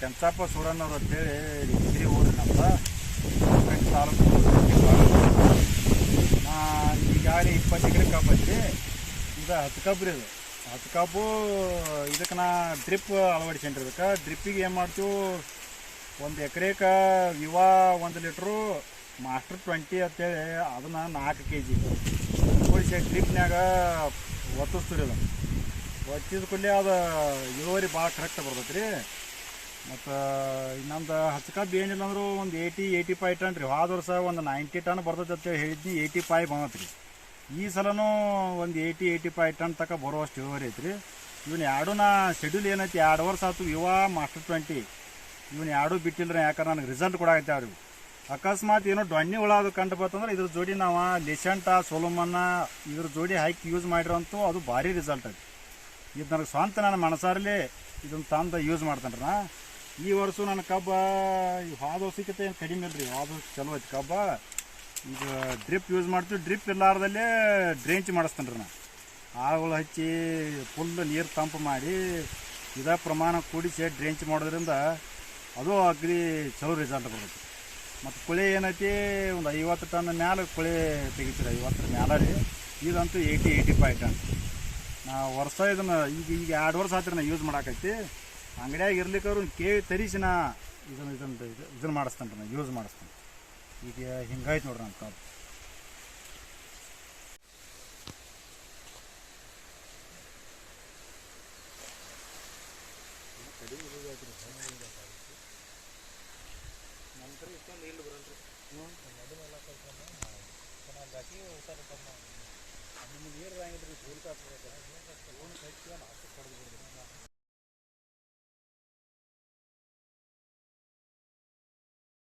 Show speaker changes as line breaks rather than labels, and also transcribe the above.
ಕೆಂಚಪ್ಪ ಸೂರಣ್ಣವ್ರು ಅಂತೇಳಿ ಡಿಗ್ರಿ ನಮ್ಮ ನಮ್ದು. ಬೆಳಕಂಟಿ ತಾಲೂಕು ಈಗಾಗಲೇ ಇಪ್ಪತ್ತು ಎಕರೆ ಕಬ್ಬು ಐತಿ ಇದು ಹತ್ತು ಕಬ್ಬು ರೀ ಅದು ಹತ್ತು ಕಬ್ಬು, ಇದಕ್ಕೆ ನಾ ಡ್ರಿಪ್ ಅಳವಡಿಸ್ಕೊಂಡಿರ್ಬೇಕು. ಡ್ರಿಪ್ಪಿಗೆ ಏನು ಮಾಡ್ತೀವಿ? ಒಂದು ಎಕರೆಕ ವಿವಾ ಒಂದು ಲೀಟ್ರು ಮಾಸ್ಟರ್ ಟ್ವೆಂಟಿ ಅಂತೇಳಿ ಅದನ್ನು ನಾಲ್ಕು ಕೆ ಜಿ ಕೂಡಿಸಿ ಡ್ರಿಪ್ನ್ಯಾಗ ಒತ್ತಿಸ್ತೀರಿ ಅದು ಒತ್ತಿದ ಕೂಡಲೇ ಅದು ಇಳುವರಿ ಭಾಳ ಕರೆಕ್ಟ್ ಬರ್ತೈತೆ ರೀ ಮತ್ತು ಇನ್ನೊಂದು ಹತ್ತು ಕಬ್ಬು ಏನಿಲ್ಲ ಅಂದರೂ ಒಂದು ಏಯ್ಟಿ ಏಯ್ಟಿ ಫೈವ್ ಟನ್ ರೀ. ಹೋದ ವರ್ಷ ಒಂದು ನೈಂಟಿ ಟನ್ ಬರ್ತೈತೆ ಅಂತ ಹೇಳಿದ್ನಿ ಏಯ್ಟಿ ಫೈವ್ ಬಂದತ್ ರೀ ಈ ಸಲನೂ ಒಂದು ಏಯ್ಟಿ ಏಯ್ಟಿ ಫೈವ್ ಟನ್ ತನಕ ಬರುವಷ್ಟು ಇಳುವರಿ ಐತ್ರಿ. ಇವನು ಎರಡು ನಾ ಶೆಡ್ಯೂಲ್ ಏನೈತಿ? ಎರಡು ವರ್ಷ ಆಯ್ತು ಯುವ ಮಾಸ್ಟರ್ ಟ್ವೆಂಟಿ ಇವನು ಎರಡು ಬಿಟ್ಟಿಲ್ಲ ರೀ ಯಾಕಂದ್ರೆ ನನಗೆ ರಿಸಲ್ಟ್ ಕೊಡಾಕತ್ತಾವ ರೀ ಅಕಸ್ಮಾತ್ ಏನೋ ಡೊಣ್ಣಿ ಹುಳ ಅದು ಕಂಡು ಬರ್ತಂದ್ರೆ ಇದ್ರ ಜೋಡಿ ನಾವು ಲಿಸೆಂಟ ಸೋಲಮನ್ನ ಇದ್ರ ಜೋಡಿ ಹಾಕಿ ಯೂಸ್ ಮಾಡಿರೋಂತೂ ಅದು ಭಾರಿ ರಿಸಲ್ಟ್ ಐತಿ ಇದು ನನಗೆ ಸ್ವಂತ ನನ್ನ ಮನಸಾರಲಿ ಇದನ್ನು ತಂದು ಯೂಸ್ ಮಾಡ್ತಾನೆ ನಾ. ಈ ವರ್ಷ ನನ್ನ ಕಬ್ಬ, ಈ ಹೋದ ವರ್ಷಕ್ಕಿಂತ ಏನು ಕಡಿಮೆ ಇಲ್ರಿ ಹೋದ ಚಲೋ ಐತಿ ಕಬ್ಬ. ಈಗ ಡ್ರಿಪ್ ಯೂಸ್ ಮಾಡ್ತೀವಿ ಡ್ರಿಪ್ ಇಲ್ಲಾರ್ದಲ್ಲೇ ಡ್ರೇಂಚ್ ಮಾಡಿಸ್ತಾನೆ ರೀ ನಾನು ಆಳುಗಳು ಹಚ್ಚಿ ಫುಲ್ ನೀರು ತಂಪು ಮಾಡಿ, ಇದೇ ಪ್ರಮಾಣ ಕೂಡಿಸಿ ಡ್ರೇಂಚ್ ಮಾಡೋದ್ರಿಂದ ಅದು ಅಗ್ರಿ ಚಲೋ ರಿಸಲ್ಟ್ ಬರ್ತೈತಿ. ಮತ್ತು ಕುಳಿ ಏನೈತಿ, ಒಂದು ಐವತ್ತು ಟನ್ ಮ್ಯಾಲೆ ಕುಳಿ ತೆಗಿತೀರಿ ಐವತ್ತರ ಮ್ಯಾಲ ರೀ. ಇದಂತೂ ಏಯ್ಟಿ ಏಯ್ಟಿ ಫೈವ್ ಟನ್. ನಾ ವರ್ಷ ಇದನ್ನು, ಈಗ ಈಗ ಎರಡು ವರ್ಷ ಆತ್ರಿ ನಾ ಯೂಸ್ ಮಾಡಾಕೈತಿ ಅಂಗಡಿಯಾಗ ಇರ್ಲಿಕ್ಕವ್ರು ಕೇಳಿ ತರಿಸಿ ನಾ ಇದನ್ನು ಇದನ್ನು ಇದನ್ನು ಮಾಡಿಸ್ತಾನೆ ಯೂಸ್ ಮಾಡಿಸ್ತಾನೆ ಈಗ ಹಿಂಗಾಯ್ತು ನೋಡ್ರಿ ನನ್ನ ಕಾಲು. ನೀರು